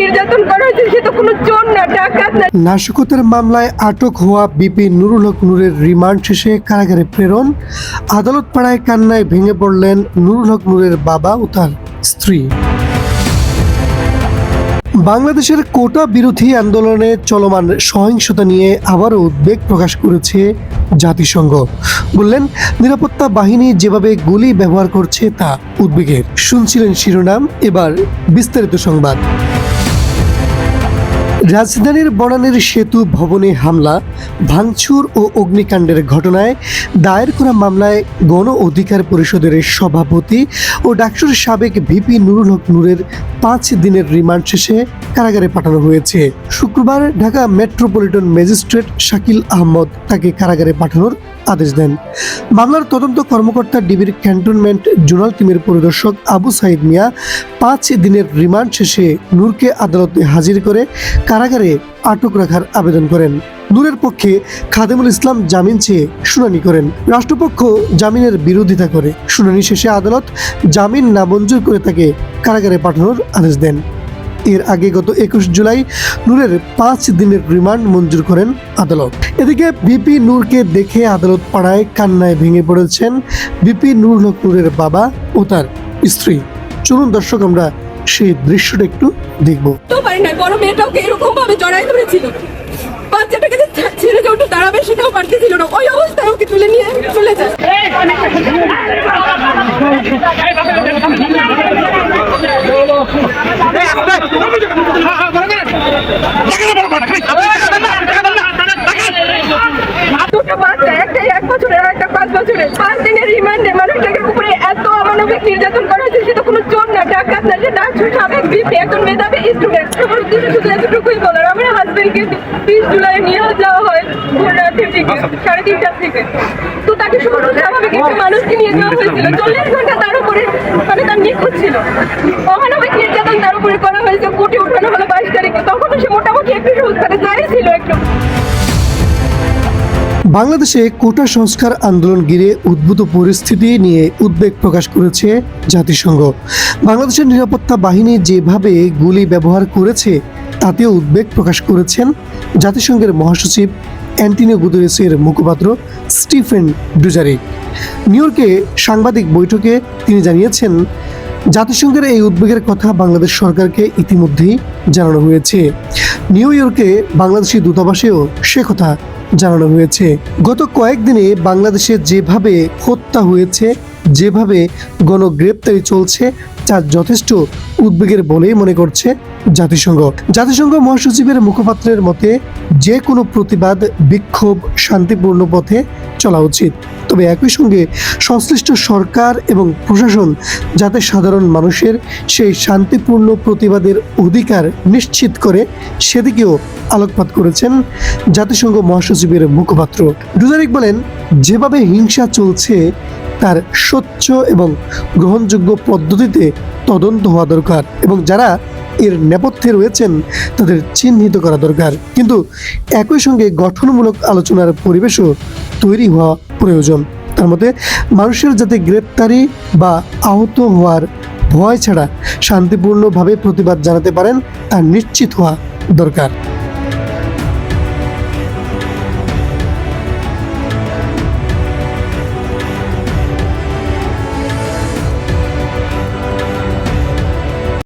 নির্যাতন করা হয়েছে, সে তো কোনো চোর না, ডাকাত না। নাশকতের মামলায় আটক হওয়া বিপি নুরুল হক নূরের রিমান্ড শেষে কারাগারে প্রেরণ। আদালত পাড়ায় কান্নায় ভেঙে পড়লেন নুরুল হক নূরের বাবা ও তার স্ত্রী। বাংলাদেশের কোটা বিরোধী আন্দোলনে চলমান সহিংসতা নিয়ে আবারও উদ্বেগ প্রকাশ করেছে জাতিসংঘ। বললেন, নিরাপত্তা বাহিনী যেভাবে গুলি ব্যবহার করছে তা উদ্বেগের। শুনছিলেন শিরোনাম, এবার বিস্তারিত সংবাদ। রাজধানীর বনানীর সেতু ভবনে হামলা, ভাঙচুর ও অগ্নিকাণ্ডের ঘটনায় দায়ের করা মামলায় গণ অধিকার পরিষদের সভাপতি ও ডাক্তার সাবেক ভিপি নুরুল হক নূরের পাঁচ দিনের রিমান্ড শেষে কারাগারে পাঠানো হয়েছে। শুক্রবার ঢাকা মেট্রোপলিটন ম্যাজিস্ট্রেট শাকিল আহমদ তাকে কারাগারে পাঠানোর আদেশ দেন। মামলার তদন্ত কর্মকর্তা ডিবির ক্যান্টনমেন্ট জোনাল টিমের পরিদর্শক আবু সাইদ মিয়া পাঁচ দিনের রিমান্ড শেষে নূরকে আদালতে হাজির করে কারাগারে আটক রাখার আবেদন করেন। নূরের পক্ষে খাদেমুল ইসলাম জামিন চেয়ে শুনানি করেন। রাষ্ট্রপক্ষ জামিনের বিরোধিতা করে। শুনানি শেষে আদালত জামিন নামঞ্জুর করে তাকে কারাগারে পাঠানোর আদেশ দেন। এর আগে গত একুশ জুলাই নূরের পাঁচ দিনের রিমান্ড মঞ্জুর করেন আদালত। এদিকে বিপি নূরকে দেখে আদালত পাড়ায় কান্নায় ভেঙে পড়েছেন বিপি নূর হক নূরের বাবা ও তার স্ত্রী। চলুন দর্শক, আমরা সেই দৃশ্যটা একটু দেখব। তো পারি না বড় এরকম ভাবে জড়াই ধরেছিল? বাচ্চাটাকে যে ছেড়ে যে একটু দাঁড়াবে সেটাও পারতেছিল না। ওই অবস্থায় ওকে তুলে নিয়ে চলে যায়। দুটো বাচ্চা একটা এক বছরের আর একটা পাঁচ বছরের পাঁচ দিনের রিমান্ডে মানুষটাকে উপরে এত অমানবিক নির্যাতন করা হয়েছে সে তো কোনো চোর না ডাকাত না সে ডাকছু সাবেক বিপি একজন মেধাবী স্টুডেন্ট আমার উদ্দেশ্য শুধু এতটুকুই বলার আমার হাজবেন্ডকে তিরিশ জুলাই নিয়ে যাওয়া হয় ভোর রাতের দিকে সাড়ে তিনটার থেকে। তো তাকে সুস্থ স্বাভাবিক একটা মানুষকে নিয়ে যাওয়া হয়েছিল। চল্লিশ ঘণ্টা তার উপরে মানে তার নিখোঁজ ছিল। অমানবিক নির্যাতন তার উপরে করা হয়েছে কোর্টে উঠানো হলো বাইশ তারিখে। তখনও সে মোটামুটি একটু সুস্থ যাই ছিল একটু। বাংলাদেশে কোটা সংস্কার আন্দোলন ঘিরে উদ্ভূত পরিস্থিতি নিয়ে উদ্বেগ প্রকাশ করেছে জাতিসংঘ। বাংলাদেশের নিরাপত্তা বাহিনী যেভাবে গুলি ব্যবহার করেছে, তাতেও উদ্বেগ প্রকাশ করেছেন জাতিসংঘের মহাসচিব অ্যান্টিনিও গুতেরেসের মুখপাত্র স্টিফেন ডুজারিক। নিউ ইয়র্কে সাংবাদিক বৈঠকে তিনি জানিয়েছেন জাতিসংঘের এই উদ্বেগের কথা বাংলাদেশ সরকারকে ইতিমধ্যেই জানানো হয়েছে। নিউ ইয়র্কে বাংলাদেশি দূতাবাসেও সে কথা জানানো হয়েছে। গত কয়েকদিনে বাংলাদেশে যেভাবে হত্যা হয়েছে, যেভাবে গণগ্রেপ্তারি চলছে তা যথেষ্ট উদ্বেগের বলেই মনে করছে জাতিসংঘ। জাতিসংঘ মহাসচিবের মুখপাত্রের মতে, যে কোনো প্রতিবাদ, বিক্ষোভ, শান্তিপূর্ণ পথে চলা উচিত। তবে একই সঙ্গে সংশ্লিষ্ট সরকার এবং প্রশাসন যাতে সাধারণ মানুষের সেই শান্তিপূর্ণ প্রতিবাদের অধিকার নিশ্চিত করে, সেদিকেও আলোকপাত করেছেন জাতিসংঘ মহাসচিবের মুখপাত্র। ডুজারিক বলেন, যেভাবে হিংসা চলছে, তার স্বচ্ছ এবং গ্রহণযোগ্য পদ্ধতিতে তদন্ত হওয়া দরকার এবং যারা এর নেপথ্যে রয়েছেন তাদের চিহ্নিত করা দরকার। কিন্তু একই সঙ্গে গঠনমূলক আলোচনার পরিবেশও তৈরি হওয়া প্রয়োজন। তার মধ্যে মানুষের যাতে গ্রেপ্তারি বা আহত হওয়ার ভয় ছাড়া শান্তিপূর্ণভাবে প্রতিবাদ জানাতে পারেন তা নিশ্চিত হওয়া দরকার।